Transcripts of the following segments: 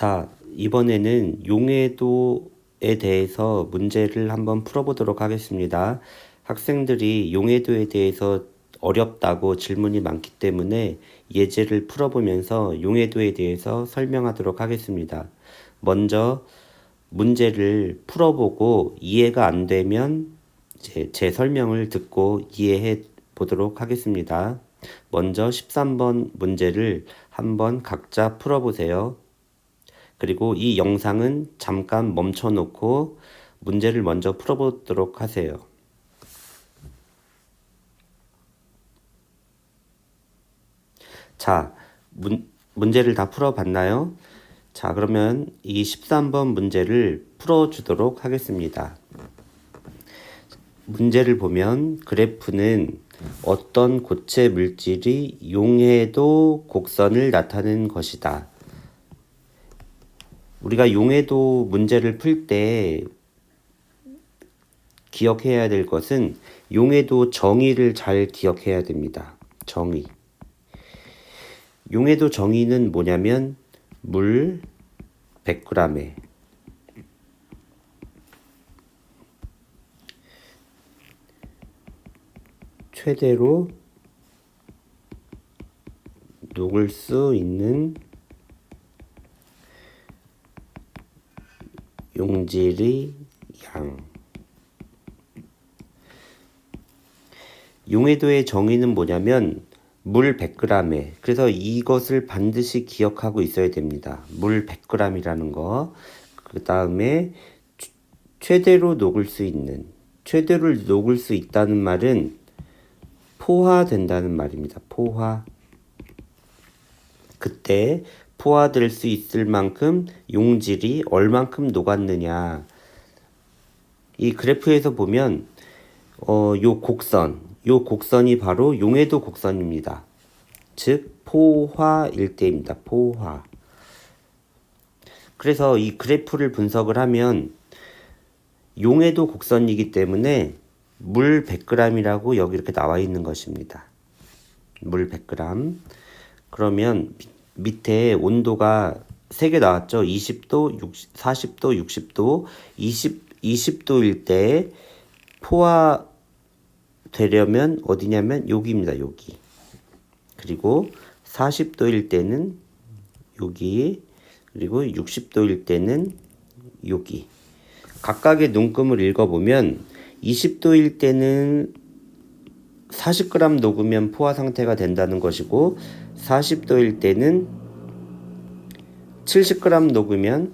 자, 이번에는 용해도에 대해서 문제를 한번 풀어보도록 하겠습니다. 학생들이 용해도에 대해서 어렵다고 질문이 많기 때문에 예제를 풀어보면서 용해도에 대해서 설명하도록 하겠습니다. 먼저 문제를 풀어보고 이해가 안 되면 제, 제 설명을 듣고 이해해 보도록 하겠습니다. 먼저 13번 문제를 한번 각자 풀어보세요. 그리고 이 영상은 잠깐 멈춰 놓고 문제를 먼저 풀어보도록 하세요. 자, 문, 문제를 다 풀어봤나요? 자, 그러면 이 13번 문제를 풀어주도록 하겠습니다. 문제를 보면 그래프는 어떤 고체 물질이 용해도 곡선을 나타내는 것이다. 우리가 용해도 문제를 풀 때 기억해야 될 것은 용해도 정의를 잘 기억해야 됩니다. 정의. 용해도 정의는 뭐냐면 물 100g에 최대로 녹을 수 있는 용질의 양. 용해도의 정의는 뭐냐면 물 100g에 그래서 이것을 반드시 기억하고 있어야 됩니다. 물 100g이라는 거. 그 다음에 최대로 녹을 수 있는 최대로 녹을 수 있다는 말은 포화된다는 말입니다. 포화. 그때 포화될 수 있을 만큼 용질이 얼만큼 녹았느냐. 이 그래프에서 보면 어, 요 곡선, 요 곡선이 바로 용해도 곡선입니다. 즉 포화 일대입니다. 포화. 그래서 이 그래프를 분석을 하면 용해도 곡선이기 때문에 물 100g이라고 여기 이렇게 나와 있는 것입니다. 물 100g. 그러면 밑에 온도가 3개 나왔죠. 20도, 60, 40도, 60도, 20, 20도일 때 포화 되려면 어디냐면 여기입니다. 여기. 그리고 40도일 때는 여기. 그리고 60도일 때는 여기. 각각의 눈금을 읽어보면 20도일 때는 40g 녹으면 포화 상태가 된다는 것이고 40도일 때는 70g 녹으면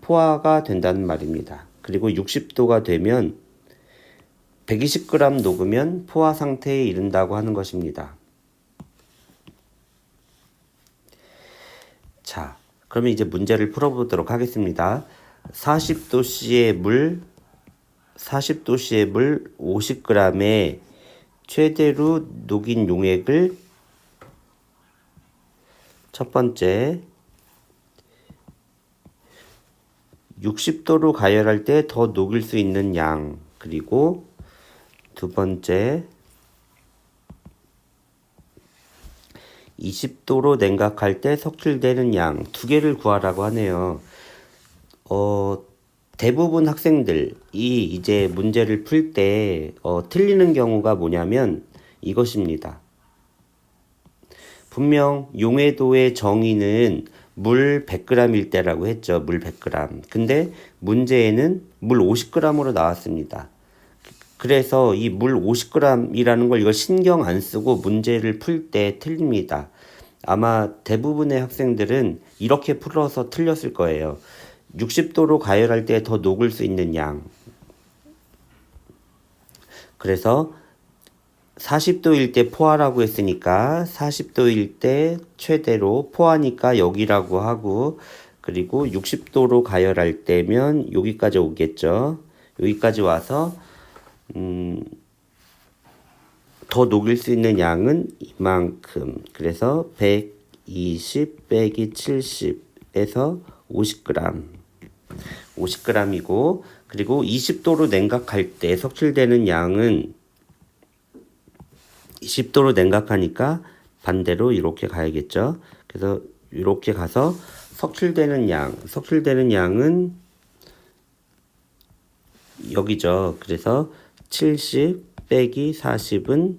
포화가 된다는 말입니다. 그리고 60도가 되면 120g 녹으면 포화 상태에 이른다고 하는 것입니다. 자, 그러면 이제 문제를 풀어보도록 하겠습니다. 40도씨의 물, 40도씨의 물 50g에 최대로 녹인 용액을 첫 번째 60도로 가열할 때 더 녹일 수 있는 양 그리고 두 번째 20도로 냉각할 때 석출되는 양 두 개를 구하라고 하네요. 어, 대부분 학생들이 이제 문제를 풀때 어, 틀리는 경우가 뭐냐면 이것입니다. 분명 용해도의 정의는 물 100g일 때라고 했죠. 물 100g. 근데 문제에는 물 50g으로 나왔습니다. 그래서 이 물 50g이라는 걸 이걸 신경 안 쓰고 문제를 풀 때 틀립니다. 아마 대부분의 학생들은 이렇게 풀어서 틀렸을 거예요. 60도로 가열할 때 더 녹을 수 있는 양. 그래서 40도일 때 포화라고 했으니까 40도일 때 최대로 포화니까 여기라고 하고 그리고 60도로 가열할 때면 여기까지 오겠죠. 여기까지 와서 음, 더 녹일 수 있는 양은 이만큼. 그래서 120 빼기 70에서 50g. 50g이고 그리고 20도로 냉각할 때 석출되는 양은 20도로 냉각하니까 반대로 이렇게 가야겠죠. 그래서 이렇게 가서 석출되는 양, 석출되는 양은 여기죠. 그래서 70 빼기 40은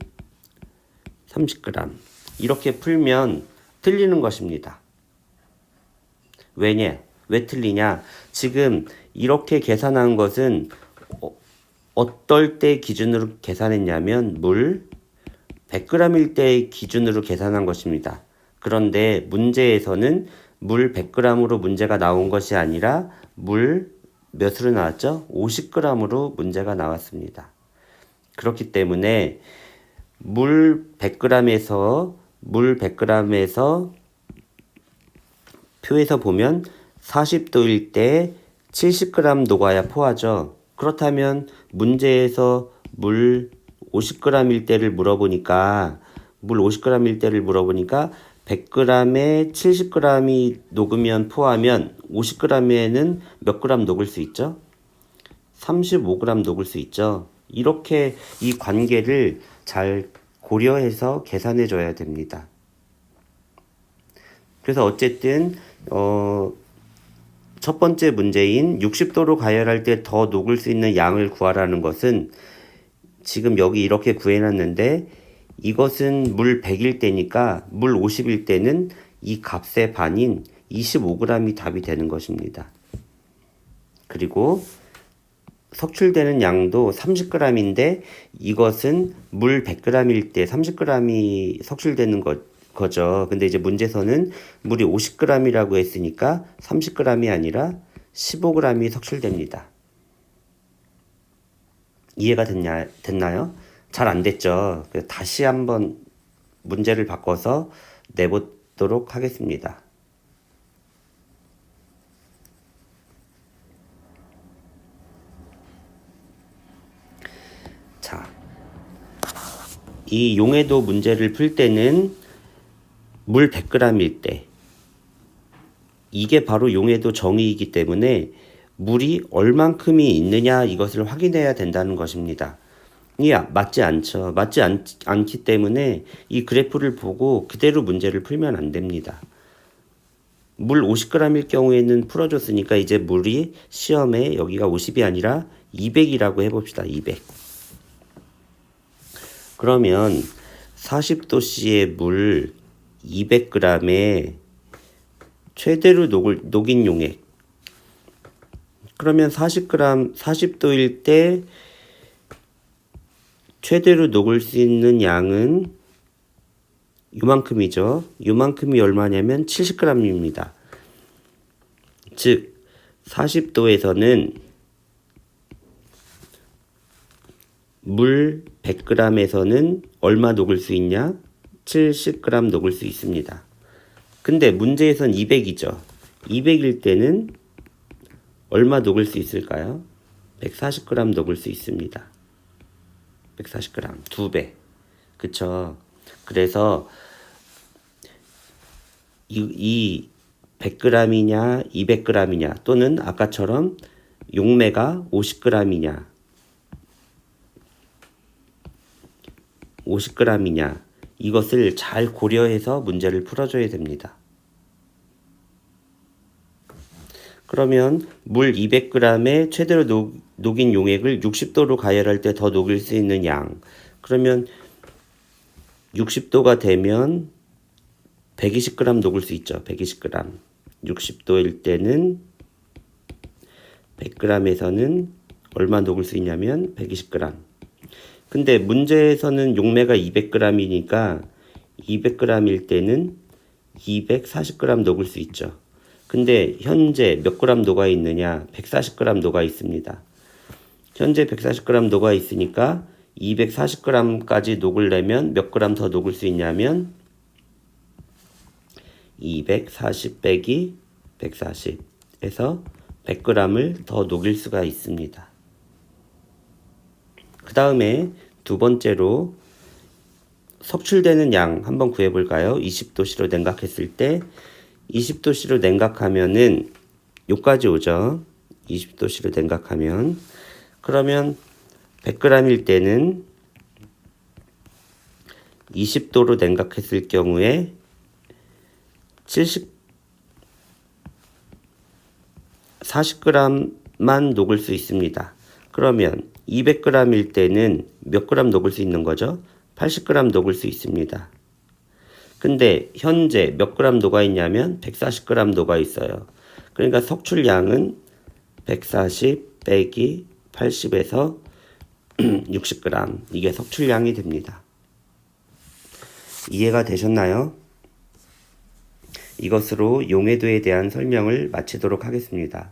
30g. 이렇게 풀면 틀리는 것입니다. 왜냐? 왜 틀리냐? 지금 이렇게 계산한 것은 어, 어떨 때 기준으로 계산했냐면 물 100g일 때 기준으로 계산한 것입니다. 그런데 문제에서는 물 100g으로 문제가 나온 것이 아니라 물 몇으로 나왔죠? 50g으로 문제가 나왔습니다. 그렇기 때문에 물 100g에서 물 100g에서 표에서 보면 40도일 때 70g 녹아야 포하죠. 그렇다면 문제에서 물 50g일 때를 물어보니까 물 50g일 때를 물어보니까 100g에 70g이 녹으면 포하면 50g에는 몇 g 녹을 수 있죠? 35g 녹을 수 있죠. 이렇게 이 관계를 잘 고려해서 계산해 줘야 됩니다. 그래서 어쨌든 어, 첫 번째 문제인 60도로 가열할 때 더 녹을 수 있는 양을 구하라는 것은 지금 여기 이렇게 구해놨는데 이것은 물 100일 때니까 물 50일 때는 이 값의 반인 25g이 답이 되는 것입니다. 그리고 석출되는 양도 30g인데 이것은 물 100g일 때 30g이 석출되는 것, 거죠. 근데 이제 문제서는 물이 50g이라고 했으니까 30g이 아니라 15g이 석출됩니다. 이해가 됐냐, 됐나요? 잘 안 됐죠. 다시 한번 문제를 바꿔서 내보도록 하겠습니다. 자, 이 용해도 문제를 풀 때는 물 100g일 때 이게 바로 용해도 정의이기 때문에 물이 얼만큼이 있느냐 이것을 확인해야 된다는 것입니다. 이게 맞지 않죠. 맞지 않, 않기 때문에 이 그래프를 보고 그대로 문제를 풀면 안 됩니다. 물 50g일 경우에는 풀어줬으니까 이제 물이 시험에 여기가 50이 아니라 200이라고 해봅시다. 200. 그러면 40도씨의 물 200g에 최대로 녹을, 녹인 용액. 그러면 40g, 40도일 때 최대로 녹을 수 있는 양은 요만큼이죠. 요만큼이 얼마냐면 70g입니다. 즉, 40도에서는 물 100g에서는 얼마 녹을 수 있냐? 70g 녹을 수 있습니다. 근데 문제에선 200이죠. 200일 때는 얼마 녹을 수 있을까요? 140g 녹을 수 있습니다. 140g, 두 배. 그쵸. 그래서 이, 이 100g이냐, 200g이냐, 또는 아까처럼 용매가 50g이냐, 50g이냐, 이것을 잘 고려해서 문제를 풀어줘야 됩니다. 그러면 물 200g에 최대로 녹, 녹인 용액을 60도로 가열할 때 더 녹일 수 있는 양. 그러면 60도가 되면 120g 녹을 수 있죠. 120g. 60도일 때는 100g에서는 얼마 녹을 수 있냐면 120g. 근데 문제에서는 용매가 200g이니까 200g일 때는 240g 녹을 수 있죠. 근데 현재 몇 g 녹아 있느냐? 140g 녹아 있습니다. 현재 140g 녹아 있으니까 240g까지 녹으려면 몇 g 더 녹을 수 있냐면 240 빼기 140에서 100g을 더 녹일 수가 있습니다. 그 다음에 두 번째로 석출되는 양 한번 구해볼까요? 20도씨로 냉각했을 때 20도씨로 냉각하면은 요까지 오죠. 20도씨로 냉각하면 그러면 100g일 때는 20도로 냉각했을 경우에 70 40g만 녹을 수 있습니다. 그러면 200g일 때는 몇 그램 녹을 수 있는 거죠? 80g 녹을 수 있습니다. 근데 현재 몇 그램 녹아 있냐면 140g 녹아 있어요. 그러니까 석출량은 140 빼기 80에서 60g 이게 석출량이 됩니다. 이해가 되셨나요? 이것으로 용해도에 대한 설명을 마치도록 하겠습니다.